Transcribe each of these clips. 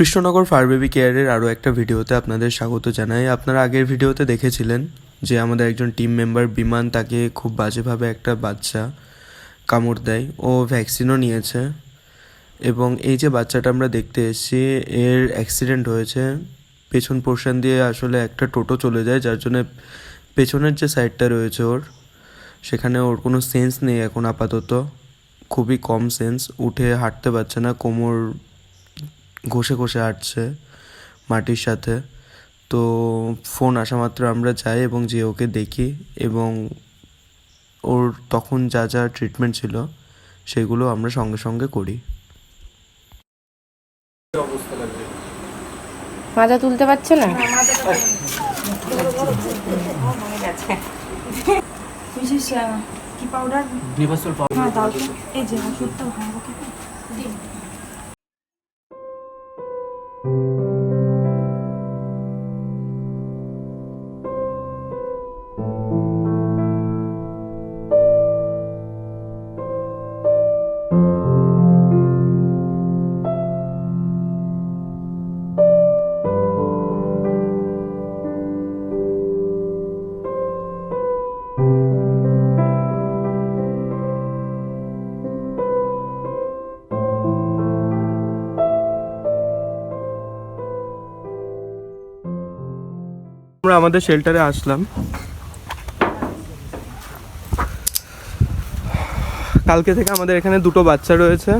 Krishnanagar fire baby কেয়ারের আরও একটা ভিডিওতে আপনাদের স্বাগত জানাই। আপনারা আগের ভিডিওতে দেখেছিলেন যে আমাদের একজন টিম মেম্বার বিমান তাকে খুব বাজেভাবে একটা বাচ্চা কামড় দেয়। ও ভ্যাকসিনও নিয়েছে এবং এই যে বাচ্চাটা আমরা দেখতে এসেছি, এর অ্যাক্সিডেন্ট হয়েছে। পেছন পোর্শন দিয়ে আসলে একটা টোটো চলে যায়, যার জন্য পেছনের যে সাইডটা রয়েছে ওর, সেখানে ওর কোনো সেন্স নেই এখন আপাতত। খুবই কম সেন্স উঠে হাঁটতে পারছে না, কোমর ঘষে ঘষে হাঁটছে মাটির সাথে। তো ফোন আসা মাত্র আমরা যাই এবং যে ওকে দেখি এবং ওর তখন যা যা ট্রিটমেন্ট ছিল সেগুলো আমরা সঙ্গে সঙ্গে করি। মাজা তুলতে পারছে না? কি পাউডার হ্যাঁ এই যে ওষুধটা ভালো আমরা আমাদের শেল্টারে আসলাম। কালকে থেকে আমাদের এখানে দুটো বাচ্চা রয়েছে।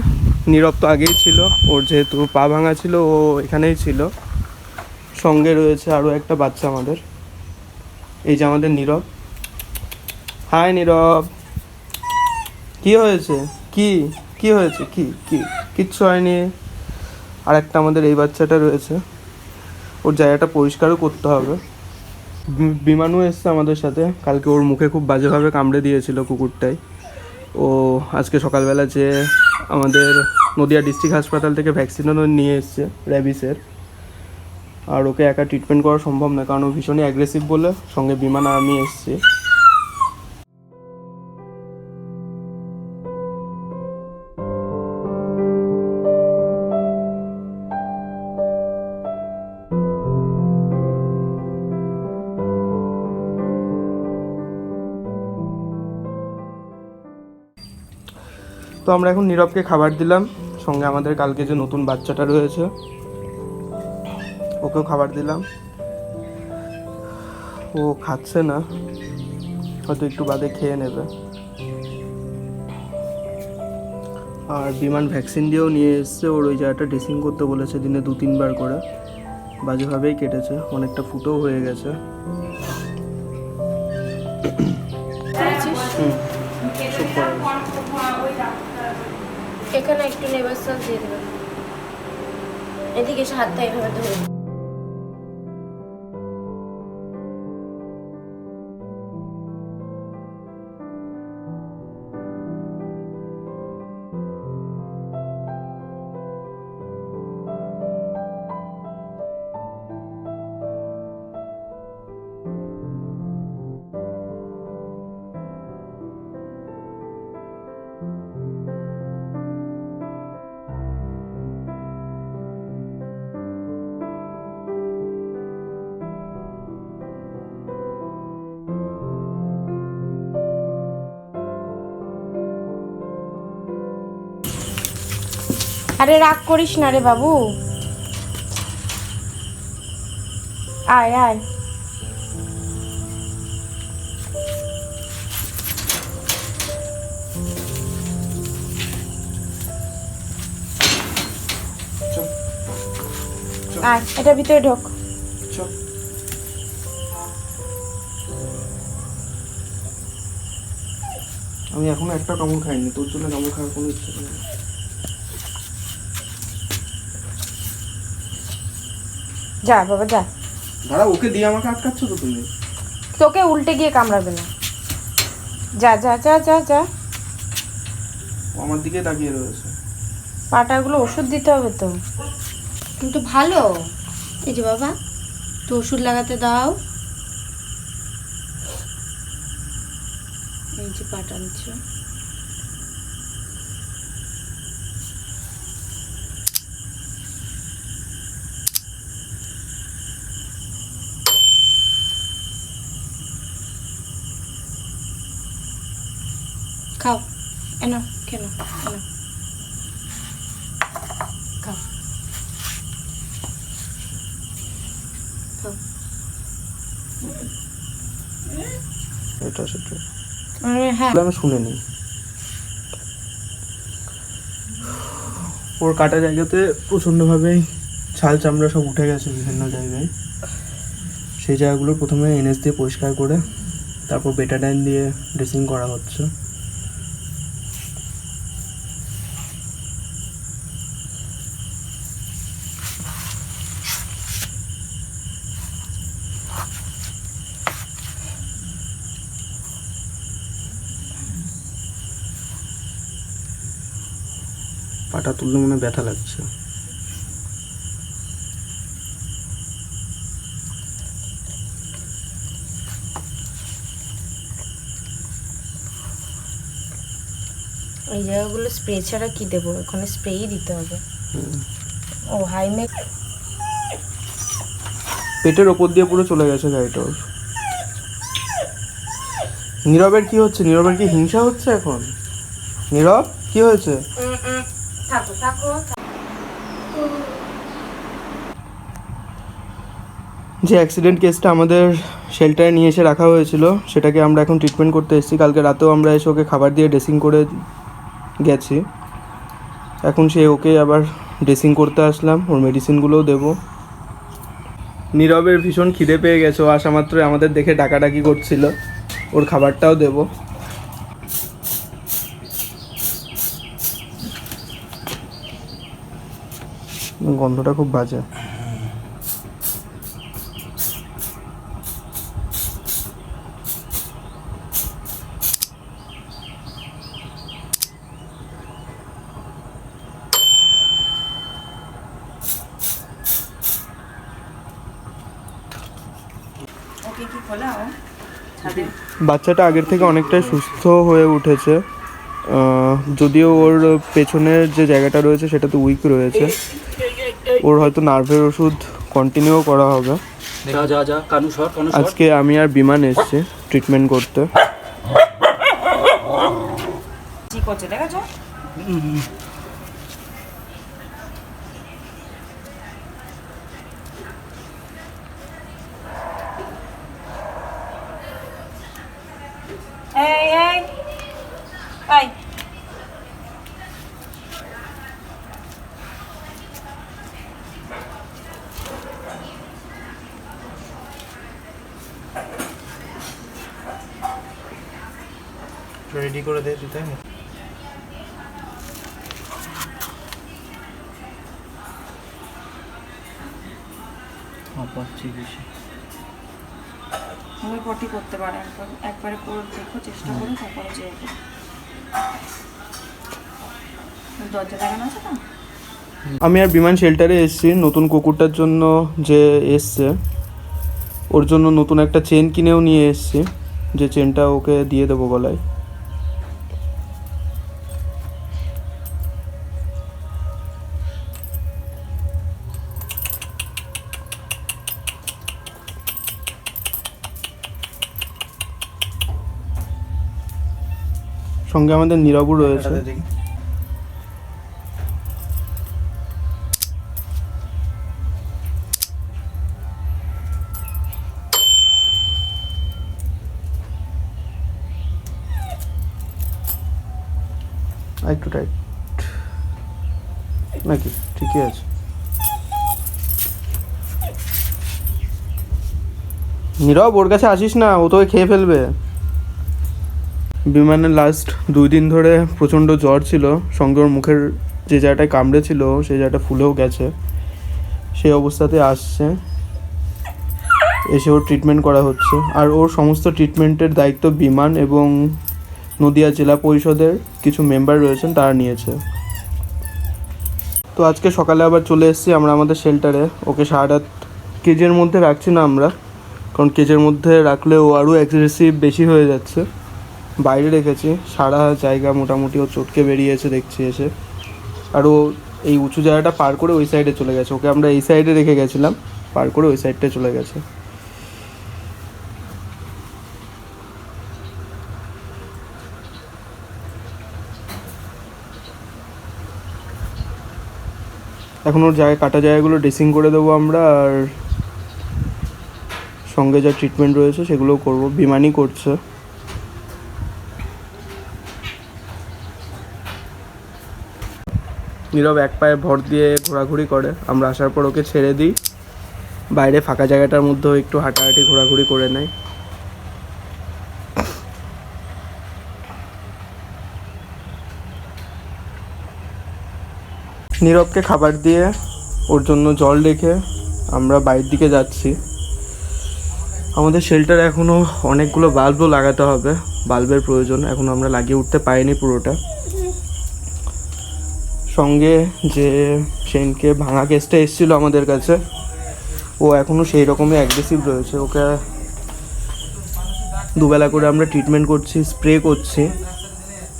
নীরব তো আগেই ছিল, ওর যেহেতু পা ভাঙা ছিল, ও এখানেই ছিল। সঙ্গে রয়েছে আরও একটা বাচ্চা আমাদের। এই যে আমাদের নীরব। হাই নীরব। কি হয়েছে? কি? কি হয়েছে? কি? কি? কিচ্ছু হয়নি। আর একটা আমাদের এই বাচ্চাটা রয়েছে। ওর জায়গাটা পরিষ্কারও করতে হবে। বিমানও এসছে আমাদের সাথে। কালকে ওর মুখে খুব বাজেভাবে কামড়ে দিয়েছিল কুকুরটাই। ও আজকে সকালবেলা যে আমাদের নদিয়া ডিস্ট্রিক্ট হাসপাতাল থেকে ভ্যাকসিনও নিয়ে এসছে, র্যাবিসের। আর ওকে একা ট্রিটমেন্ট করা সম্ভব না, কারণ ও ভীষণই অ্যাগ্রেসিভ বলে সঙ্গে বিমান আমি এসছি। তো আমরা এখন নীরবকে খাবার দিলাম। সঙ্গে আমাদের কালকে যে নতুন বাচ্চাটা রয়েছে, ওকেও খাবার দিলাম। ও খাচ্ছে না, হয়তো একটু বাদে খেয়ে নেবে। আর বিমান ভ্যাকসিন দিয়েও নিয়ে এসছে, ওর ওই জায়গাটা ড্রেসিং করতে বলেছে দিনে দু তিনবার করে। বাজেভাবেই কেটেছে, অনেকটা ফুটোও হয়ে গেছে। এখানে একটু নেবার সস দিয়ে দেবেন। এদিকে হাতটা এভাবে ধরে আরে রাগ করিস না রে বাবু। আয় আয়। আয় এটা ভিতরে ঢোক। আমি এখনও একটা কামড় খাইনি তোর জন্য কামড় খাওয়ার কোনো ইচ্ছে নেই। যা বাবা যা। দাঁড়া ওকে দিয়ে আমাকে আটকাচ্ছ তো তুমি? তোকে উল্টে গিয়ে কামড়াবে না। যা যা যা যা যা। ও আমার দিকে তাকিয়ে রয়েছে। পাটাগুলো ওষুধ দিতে হবে তো। কিন্তু ভালো। এই যে বাবা তো ওষুধ লাগাতে দাও। এই যে পাঠাচ্ছে খাও। এনো কেন এনো খাও। খাও। এটা সেটা হ্যাঁ। আমি শুনে নিই ওর কাটা জায়গাতে প্রচণ্ডভাবেই ছাল চামড়া সব উঠে গেছে বিভিন্ন জায়গায়। সেই জায়গাগুলো প্রথমে এনএস দিয়ে পরিষ্কার করে তারপর বেটাডাইন দিয়ে ড্রেসিং করা হচ্ছে। পাটা তুললে মনে ব্যথা লাগছে। এই জায়গাগুলো স্প্রে ছাড়া কি দেবো? ওখানে স্প্রেই দিতে হবে। ও হাইমেক পেটের ওপর দিয়ে পুরো চলে গেছে গাড়িটা নীরবের কি হচ্ছে? নীরবের কি হিংসা হচ্ছে এখন? নীরব কি হয়েছে? থাকো থাকো যে অ্যাক্সিডেন্ট কেসটা আমাদের শেল্টারে নিয়ে এসে রাখা হয়েছিল, সেটাকে আমরা এখন ট্রিটমেন্ট করতে এসেছি। কালকে রাতেও আমরা এসে ওকে খাবার দিয়ে ড্রেসিং করে গেছি। এখন সে ওকে আবার ড্রেসিং করতে আসলাম, ওর মেডিসিনগুলোও দেবো। নীরবের ভীষণ খিদে পেয়ে গেছে, ও আসা মাত্রই আমাদের দেখে ডাকাডাকি করছিল, ওর খাবারটাও দেবো। গন্ধটা খুব বাজে। বাচ্চাটা আগের থেকে অনেকটাই সুস্থ হয়ে উঠেছে। যদিও ওর পেছনের যে জায়গাটা রয়েছে সেটা তো উইক রয়েছে। ওর হয়তো নার্ভের ওষুধ কন্টিনিউ করা হবে। আজকে আমি আর বিমান এসছি ট্রিটমেন্ট করতে কি করছে দেখেছ এই এই এই রেডি করে দে তাই না পাচ্ছি বেশি। আমি করতে পারে একবারে করে দেখো চেষ্টা করো তারপরে যে দরজা লাগানো আছে তো? আমি আর বিমান শেল্টারে এসেছি নতুন কুকুরটার জন্য যে এসছে। ওর জন্য নতুন একটা চেন কিনেও নিয়ে এসেছি যে চেনটা ওকে দিয়ে দেবো গলায়। সঙ্গে আমাদের নীরবও রয়েছে। একটু টাইট নাকি? ঠিকই আছে। নীরব ওর কাছে আসিস না ও তোকে খেয়ে ফেলবে। বিমানের লাস্ট দুই দিন ধরে প্রচণ্ড জ্বর ছিল। সঙ্গে ওর মুখের যে জায়গাটায় কামড়েছিল সেই জায়গাটা ফুলেও গেছে। সেই অবস্থাতে আসছে। এসে ওর ট্রিটমেন্ট করা হচ্ছে। আর ওর সমস্ত ট্রিটমেন্টের দায়িত্ব বিমান এবং নদিয়া জেলা পরিষদের কিছু মেম্বার রয়েছেন, তারা নিয়েছে। তো আজকে সকালে আবার চলে এসেছি আমরা আমাদের শেল্টারে ওকে সারা রাত কেজের মধ্যে রাখছি না আমরা। কারণ কেজের মধ্যে রাখলে ও আরও অ্যাগ্রেসিভ বেশি হয়ে যাচ্ছে। বাইরে রেখেছি। সারা জায়গা মোটামুটি ও চটকে বেরিয়েছে দেখছি এসে। আর ও এই উঁচু জায়গাটা পার করে ওই সাইডে চলে গেছে। ওকে আমরা এই সাইডে রেখে গেছিলাম। পার করে ওই সাইডটা চলে গেছে। এখন ওর জায়গায় কাটা জায়গাগুলো ড্রেসিং করে দেবো আমরা, আর সঙ্গে যা ট্রিটমেন্ট রয়েছে সেগুলোও করব। বিমানই করছে। নীরব এক পায়ে ভর দিয়ে ঘোরাঘুরি করে। আমরা আসার পর ওকে ছেড়ে দিই। বাইরে ফাঁকা জায়গাটার মধ্যেও একটু হাঁটাহাঁটি, ঘোরাঘুরি করে নেয় নীরবকে খাবার দিয়ে ওর জন্য জল রেখে আমরা বাইরের দিকে যাচ্ছি। আমাদের শেল্টারে এখনও অনেকগুলো বাল্বও লাগাতে হবে। বাল্বের প্রয়োজন। এখনও আমরা লাগিয়ে উঠতে পারিনি পুরোটা। সঙ্গে যে সেনকে ভাঙা কেসটা এসেছিল আমাদের কাছে, ও এখনও সেই রকমই অ্যাগ্রেসিভ রয়েছে। ওকে দুবেলা করে আমরা ট্রিটমেন্ট করছি স্প্রে করছি।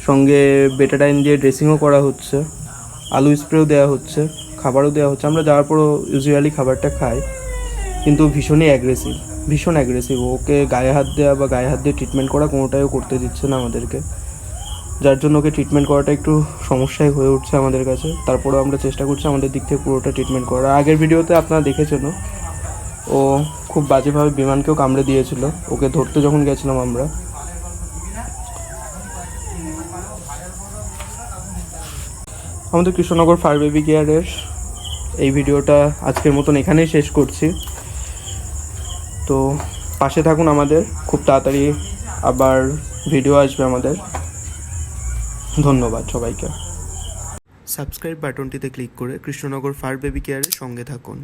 সঙ্গে বেটাডাইন দিয়ে ড্রেসিংও করা হচ্ছে, আলু স্প্রেও দেওয়া হচ্ছে, খাবারও দেওয়া হচ্ছে। আমরা যাওয়ার পরও ইউজুয়ালি খাবারটা খাই, কিন্তু ভীষণই অ্যাগ্রেসিভ ভীষণ অ্যাগ্রেসিভ ওকে গায়ে হাত দেওয়া বা গায়ে হাত দিয়ে ট্রিটমেন্ট করা কোনোটাই ও করতে দিচ্ছে না আমাদেরকে। যার জন্য ওকে ট্রিটমেন্ট করাটা একটু সমস্যাই হয়ে উঠছে আমাদের কাছে। তারপরেও আমরা চেষ্টা করছি আমাদের দিক থেকে পুরোটা ট্রিটমেন্ট করার। আগের ভিডিওতে আপনারা দেখেছেন ও খুব বাজেভাবে বিমানকেও কামড়ে দিয়েছিল। ওকে ধরতে যখন গেছিলাম আমরা। আমাদের কৃষ্ণনগর ফায়ার বেবি কেয়ারের এই ভিডিওটা আজকের মতন এখানেই শেষ করছি। তো পাশে থাকুন আমাদের। খুব তাড়াতাড়ি আবার ভিডিও আসবে আমাদের। ধন্যবাদ সবাইকে। সাবস্ক্রাইব বাটনটিতে ক্লিক করে কৃষ্ণনগর ফার বেবি কেয়ারের সঙ্গে থাকুন।